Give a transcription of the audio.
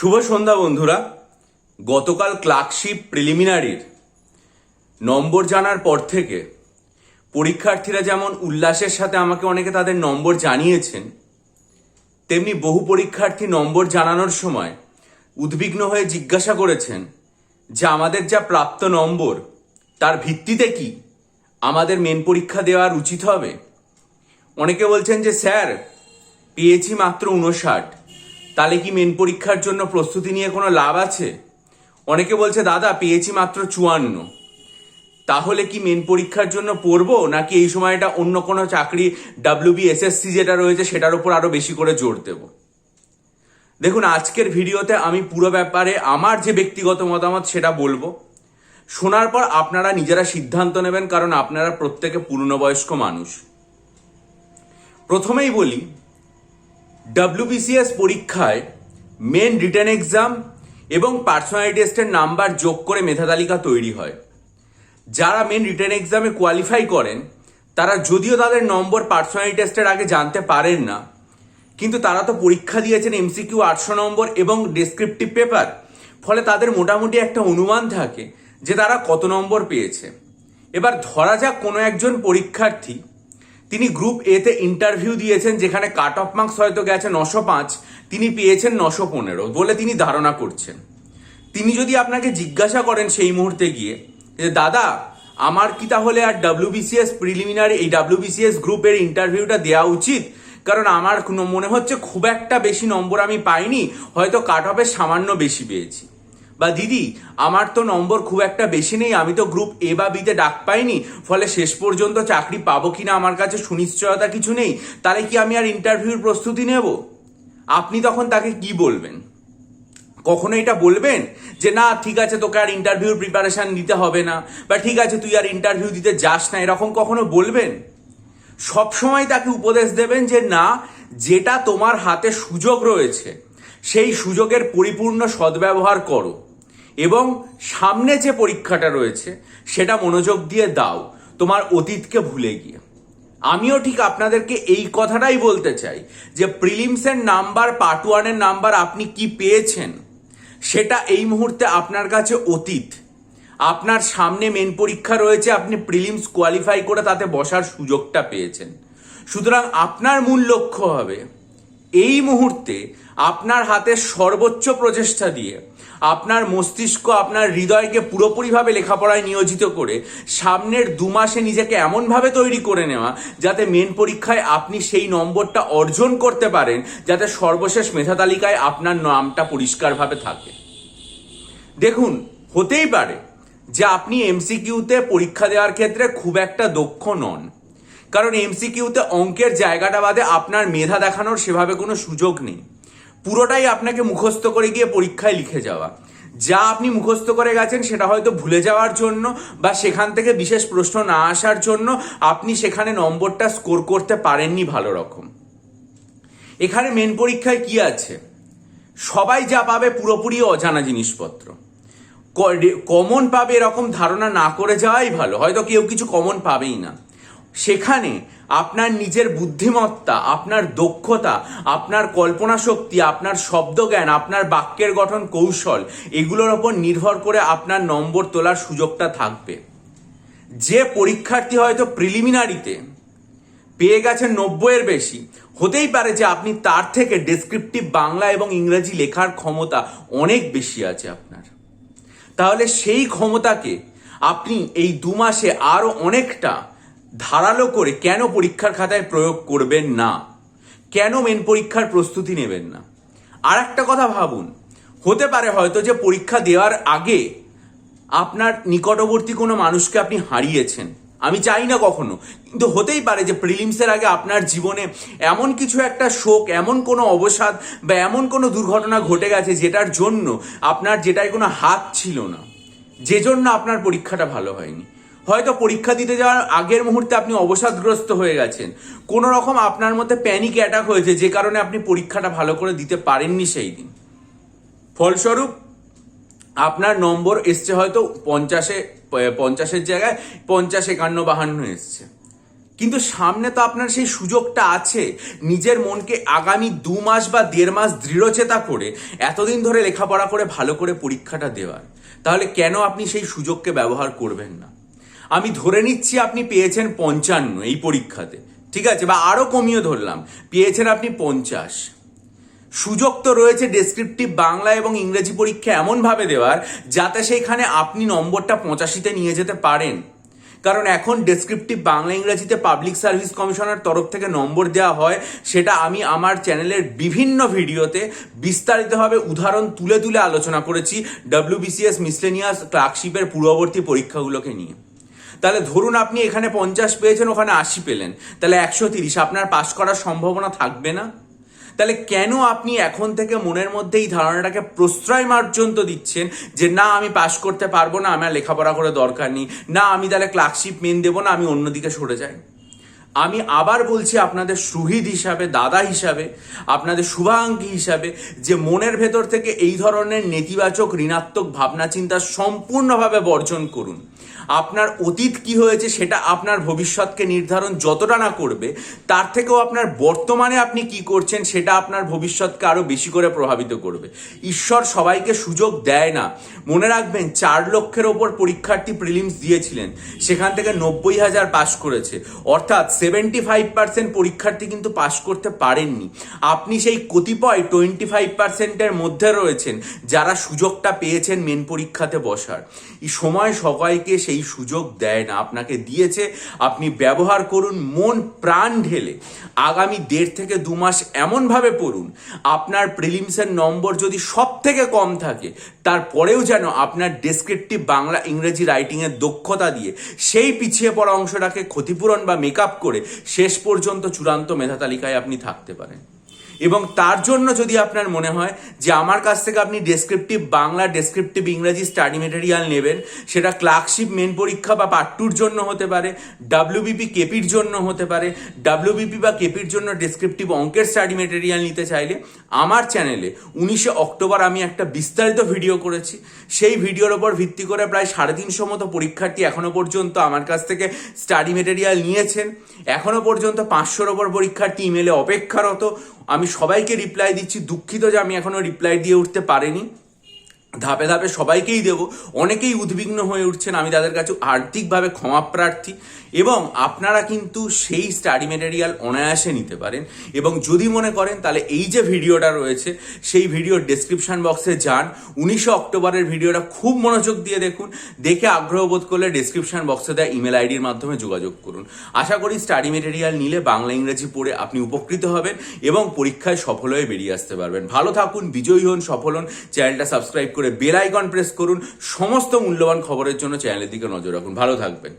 শুভ সন্ধ্যা বন্ধুরা। গতকাল ক্লার্কশিপ প্রিলিমিনারির নম্বর জানার পর থেকে পরীক্ষার্থীরা যেমন উল্লাসের সাথে আমাকে অনেকে তাদের নম্বর জানিয়েছেন, তেমনি বহু পরীক্ষার্থী নম্বর জানানোর সময় উদ্বিগ্ন হয়ে জিজ্ঞাসা করেছেন যে আমাদের যা প্রাপ্ত নম্বর, তার ভিত্তিতে কি আমাদের মেন পরীক্ষা দেওয়ার উচিত হবে? অনেকে বলছেন যে স্যার, পেয়েছি মাত্র উনষাট তাহলে কি মেন পরীক্ষার জন্য প্রস্তুতি নিয়ে কোনো লাভ আছে? অনেকে বলছে, দাদা, পেয়েছি মাত্র চুয়ান্ন। তাহলে কি মেন পরীক্ষার জন্য পড়ব? নাকি এই সময়টা অন্য কোনো চাকরি ডাব্লিউবি এসএসসি যেটা রয়েছে, সেটার উপর আরও বেশি করে জোর দেব? দেখুন, আজকের ভিডিওতে আমি পুরো ব্যাপারে আমার যে ব্যক্তিগত মতামত, সেটা বলব। শোনার পর আপনারা নিজেরা সিদ্ধান্ত নেবেন, কারণ আপনারা প্রত্যেকে পূর্ণবয়স্ক মানুষ। প্রথমেই বলি ডাব্লিউবিসিএস পরীক্ষায় মেন রিটার্ন এক্সাম এবং পার্সোনালিটি টেস্টের নাম্বার যোগ করে মেধা তালিকা তৈরি হয়। যারা মেন রিটার্ন এক্সামে কোয়ালিফাই করেন, তারা যদিও তাদের নম্বর পার্সোনালিটি টেস্টের আগে জানতে পারেন না, কিন্তু তারা তো পরীক্ষা দিয়েছেন এমসিকিউ আটশো নম্বর এবং ডেসক্রিপটিভ পেপার ফলে তাদের মোটামুটি একটা অনুমান থাকে যে তারা কত নম্বর পেয়েছে। এবার ধরা যাক কোনো একজন পরীক্ষার্থী তিনি গ্রুপ এতে ইন্টারভিউ দিয়েছেন, যেখানে কাট অফ মার্কস হয়তো গেছে নশো পাঁচ, তিনি পেয়েছেন নশো পনেরো বলে তিনি ধারণা করছেন। তিনি যদি আপনাকে জিজ্ঞাসা করেন সেই মুহূর্তে গিয়ে যে, দাদা, আমার কি তাহলে আর ডাব্লিউবিসিএস প্রিলিমিনারি এই ডাব্লিউবিসিএস গ্রুপের ইন্টারভিউটা দেওয়া উচিত? কারণ আমার মনে হচ্ছে খুব একটা বেশি নম্বর আমি পাইনি, হয়তো কাট অফের সামান্য বেশি পেয়েছি। বা দিদি, আমার তো নম্বর খুব একটা বেশি নেই, আমি তো গ্রুপ এ বা বিতে ডাক পাইনি, ফলে শেষ পর্যন্ত চাকরি পাবো কি না আমার কাছে সুনিশ্চয়তা কিছু নেই, তাহলে কি আমি আর ইন্টারভিউর প্রস্তুতি নেব? আপনি তখন তাকে কি বলবেন? কখনো এটা বলবেন যে, না, ঠিক আছে, তোকে আর ইন্টারভিউর প্রিপারেশান নিতে হবে না, বা ঠিক আছে, তুই আর ইন্টারভিউ দিতে যাস না, এরকম কখনো বলবেন? সবসময় তাকে উপদেশ দেবেন যে, না, যেটা তোমার হাতে সুযোগ রয়েছে, সেই সুযোগের পরিপূর্ণ সদ্ব্যবহার করো। এবং সামনে যে পরীক্ষাটা রয়েছে, সেটা মনোযোগ দিয়ে দাও। তোমার অতীতকে ভুলে গিয়ে। আমিও ঠিক আপনাদেরকে এই কথাটাই বলতে চাই, যে প্রিলিমসের নাম্বার পার্ট ওয়ানের নাম্বার আপনি কি পেয়েছেন? সেটা এই মুহূর্তে আপনার কাছে অতীত। আপনার সামনে মেন পরীক্ষা রয়েছে, আপনি প্রিলিমস কোয়ালিফাই করে তাতে বসার সুযোগটা পেয়েছেন। সুতরাং আপনার মূল লক্ষ্য হবে, এই মুহূর্তে আপনার হাতে সর্বোচ্চ প্রচেষ্টা দিয়ে আপনার মস্তিষ্ক আপনার হৃদয়কে পুরোপুরিভাবে লেখাপড়ায় নিয়োজিত করে সামনের দু মাসে নিজেকে এমনভাবে তৈরি করে নেওয়া যাতে মেন পরীক্ষায় আপনি সেই নম্বরটা অর্জন করতে পারেন, যাতে সর্বশেষ মেধা তালিকায় আপনার নামটা পরিষ্কারভাবে থাকে। দেখুন, হতেই পারে যে আপনি এমসিকিউতে পরীক্ষা দেওয়ার ক্ষেত্রে খুব একটা দক্ষ নন। কারণ এমসিকিউতে অঙ্কের জায়গাটা বাদে আপনার মেধা দেখানোর সেভাবে কোনো সুযোগ নেই। পুরোটাই আপনাকে মুখস্থ করে গিয়ে পরীক্ষায় লিখে যাওয়া। যা আপনি মুখস্থ করে গেছেন সেটা হয়তো ভুলে যাওয়ার জন্য বা সেখান থেকে বিশেষ প্রশ্ন না আসার জন্য আপনি সেখানে নম্বরটা স্কোর করতে পারেননি ভালো রকম। এখানে মেন পরীক্ষায় কি আছে? সবাই যা পাবে পুরোপুরি অজানা জিনিসপত্র। কমন পাবে এরকম ধারণা না করে যাওয়াই ভালো। হয়তো কেউ কিছু কমন পাবেই না। সেখানে আপনার নিজের বুদ্ধিমত্তা, আপনার দক্ষতা, আপনার কল্পনা শক্তি আপনার শব্দজ্ঞান, আপনার বাক্যের গঠন কৌশল, এগুলোর ওপর নির্ভর করে আপনার নম্বর তোলার সুযোগটা থাকবে। যে পরীক্ষার্থী হয়তো প্রিলিমিনারিতে পেয়ে গেছেন নব্বইয়ের বেশি, হতেই পারে যে আপনি তার থেকে ডেসক্রিপটিভ বাংলা এবং ইংরেজি লেখার ক্ষমতা অনেক বেশি আছে আপনার। তাহলে সেই ক্ষমতাকে আপনি এই দু মাসে আরও অনেকটা ধারালো করে কেন পরীক্ষার খাতায় প্রয়োগ করবেন না? কেন মেন পরীক্ষার প্রস্তুতি নেবেন না? আর একটা কথা ভাবুন। হতে পারে হয়তো যে পরীক্ষা দেওয়ার আগে আপনার নিকটবর্তী কোনো মানুষকে আপনি হারিয়েছেন। আমি চাই না কখনো। কিন্তু হতেই পারে যে প্রিলিমসের আগে আপনার জীবনে এমন কিছু একটা শোক, এমন কোনো অবসাদ বা এমন কোনো দুর্ঘটনা ঘটে গেছে যেটার জন্য আপনার যেটাই কোনো হাত ছিল না। যে জন্য আপনার পরীক্ষাটা ভালো হয়নি। হয়তো পরীক্ষা দিতে যাওয়ার আগের মুহূর্তে আপনি অবসাদগ্রস্ত হয়ে গেছেন। কোনো রকম আপনার মধ্যে প্যানিক অ্যাটাক হয়েছে, যে কারণে আপনি পরীক্ষাটা ভালো করে দিতে পারেননি সেই দিন। ফলস্বরূপ, আপনার নম্বর এসছে হয়তো পঞ্চাশে পঞ্চাশের জায়গায় পঞ্চাশ একান্ন বাহান্ন এসছে। কিন্তু সামনে তো আপনার সেই সুযোগটা আছে। নিজের মনকে আগামী দু মাস বা দেড় মাস দৃঢ়চেতা করে এতদিন ধরে লেখাপড়া করে ভালো করে পরীক্ষাটা দেওয়ার। তাহলে কেন আপনি সেই সুযোগকে ব্যবহার করবেন না? আমি ধরে নিচ্ছি আপনি পেয়েছেন পঞ্চান্ন এই পরীক্ষাতে, ঠিক আছে? বা আরও কমিয়ে ধরলাম, পেয়েছেন আপনি পঞ্চাশ। সুযোগ তো রয়েছে ডেসক্রিপটিভ বাংলা এবং ইংরেজি পরীক্ষা এমনভাবে দেওয়ার, যাতে সেইখানে আপনি নম্বরটা পঁচাশিতে নিয়ে যেতে পারেন। কারণ এখন ডেসক্রিপটিভ বাংলা ইংরেজিতে পাবলিক সার্ভিস কমিশনের তরফ থেকে নম্বর দেওয়া হয়, সেটা আমি আমার চ্যানেলের বিভিন্ন ভিডিওতে বিস্তারিতভাবে উদাহরণ তুলে তুলে আলোচনা করেছি ডব্লিউবিসিএস মিসলেনিয়াস ক্লার্কশিপের পূর্ববর্তী পরীক্ষাগুলোকে নিয়ে। তাহলে ধরুন আপনি এখানে পঞ্চাশ পেয়েছেন, ওখানে আশি পেলেন। তাহলে একশো তিরিশ, আপনার পাশ করার সম্ভাবনা থাকবে না? তাহলে কেন আপনি এখন থেকে মনের মধ্যে এই ধারণাটাকে প্রশ্রয় মার্জন্ত দিচ্ছেন যে না, আমি পাশ করতে পারব না, আমার লেখাপড়া করে দরকার নেই, না, আমি তাহলে ক্লার্কশিপ মেন দেবো না, আমি অন্যদিকে সরে যাই? আমি আবার বলছি আপনাদের সুহিদ হিসাবে, দাদা হিসাবে, আপনাদের শুভাঙ্গী হিসাবে যে মনের ভেতর থেকে এই ধরনের নেতিবাচক, ঋণাত্মক ভাবনা, চিন্তা সম্পূর্ণভাবে বর্জন করুন। আপনার অতীত কি হয়েছে সেটা আপনার ভবিষ্যৎকে নির্ধারণ যতটা না করবে, তার থেকেও আপনার বর্তমানে আপনি কি করছেন সেটা আপনার ভবিষ্যৎকে আরও বেশি করে প্রভাবিত করবে। ঈশ্বর সবাইকে সুযোগ দেয় না। মনে রাখবেন, চার লক্ষের ওপর পরীক্ষার্থী প্রিলিমস দিয়েছিলেন, সেখান থেকে নব্বই হাজার পাশ করেছে। অর্থাৎ সেভেন্টি ফাইভ পার্সেন্ট পরীক্ষার্থী কিন্তু পাশ করতে পারেননি। আপনি সেই কতিপয় টোয়েন্টি ফাইভ পার্সেন্টের মধ্যে রয়েছেন, যারা সুযোগটা পেয়েছেন মেন পরীক্ষাতে বসার। সময় সবাইকে সেই সুযোগ দেয় না, আপনাকে দিয়েছে, আপনি ব্যবহার করুন, মন প্রাণ ঢেলে। আগামী দেড় থেকে দু মাস এমনভাবে পড়ুন, আপনার প্রিলিমসের নম্বর যদি সব থেকে কম থাকে, তারপরেও যেন আপনার ডেসক্রিপটিভ বাংলা ইংরেজি রাইটিংয়ের দক্ষতা দিয়ে সেই পিছিয়ে পড়া অংশটাকে ক্ষতিপূরণ বা মেকআপ করে শেষ পর্যন্ত চূড়ান্ত মেধা তালিকায় আপনি থাকতে পারেন। এবং তার জন্য যদি আপনার মনে হয় যে আমার কাছ থেকে আপনি ডেসক্রিপটিভ বাংলা ডেসক্রিপটিভ ইংরাজি স্টাডি মেটেরিয়াল নেবেন, সেটা ক্লার্কশিপ মেন পরীক্ষা বা পার্ট টুর জন্য হতে পারে ডাব্লিউবিপি কেপির জন্য হতে পারে ডাব্লিউবিপি বা কেপির জন্য ডেসক্রিপটিভ অঙ্কের স্টাডি মেটেরিয়াল নিতে চাইলে, আমার চ্যানেলে উনিশে অক্টোবর আমি একটা বিস্তারিত ভিডিও করেছি। সেই ভিডিওর ওপর ভিত্তি করে প্রায় সাড়ে তিনশো মতো পরীক্ষার্থী এখনও পর্যন্ত আমার কাছ থেকে স্টাডি মেটেরিয়াল নিয়েছেন। এখনও পর্যন্ত পাঁচশোর ওপর পরীক্ষার্থী ইমেলে অপেক্ষারত। আমি সবাইকে রিপ্লাই দিচ্ছি দুঃখিত যে আমি এখনও রিপ্লাই দিয়ে উঠতে পারিনি। ধাপে ধাপে সবাইকেই দেব। অনেকেই উদ্বিগ্ন হয়ে উঠছেন, আমি তাদের কাছে আর্থিকভাবে ক্ষমা প্রার্থী। এবং আপনারা কিন্তু সেই স্টাডি মেটেরিয়াল অনায়াসে নিতে পারেন। এবং যদি মনে করেন, তাহলে এই যে ভিডিওটা রয়েছে, সেই ভিডিওর ডেসক্রিপশন বক্সে যান। উনিশে অক্টোবরের ভিডিওটা খুব মনোযোগ দিয়ে দেখুন। দেখে আগ্রহ বোধ করলে ডেসক্রিপশন বক্সে দেওয়া ইমেল আইডির মাধ্যমে যোগাযোগ করুন। আশা করি স্টাডি মেটেরিয়াল নিলে বাংলা ইংরেজি পড়ে আপনি উপকৃত হবেন এবং পরীক্ষায় সফল হয়ে বেরিয়ে আসতে পারবেন। ভালো থাকুন, বিজয়ী হন, সফল হন। চ্যানেলটা সাবস্ক্রাইব করে বেল আইকন প্রেস করুন। সমস্ত মূল্যবান খবরের জন্য চ্যানেলের দিকে নজর রাখুন। ভালো থাকবেন।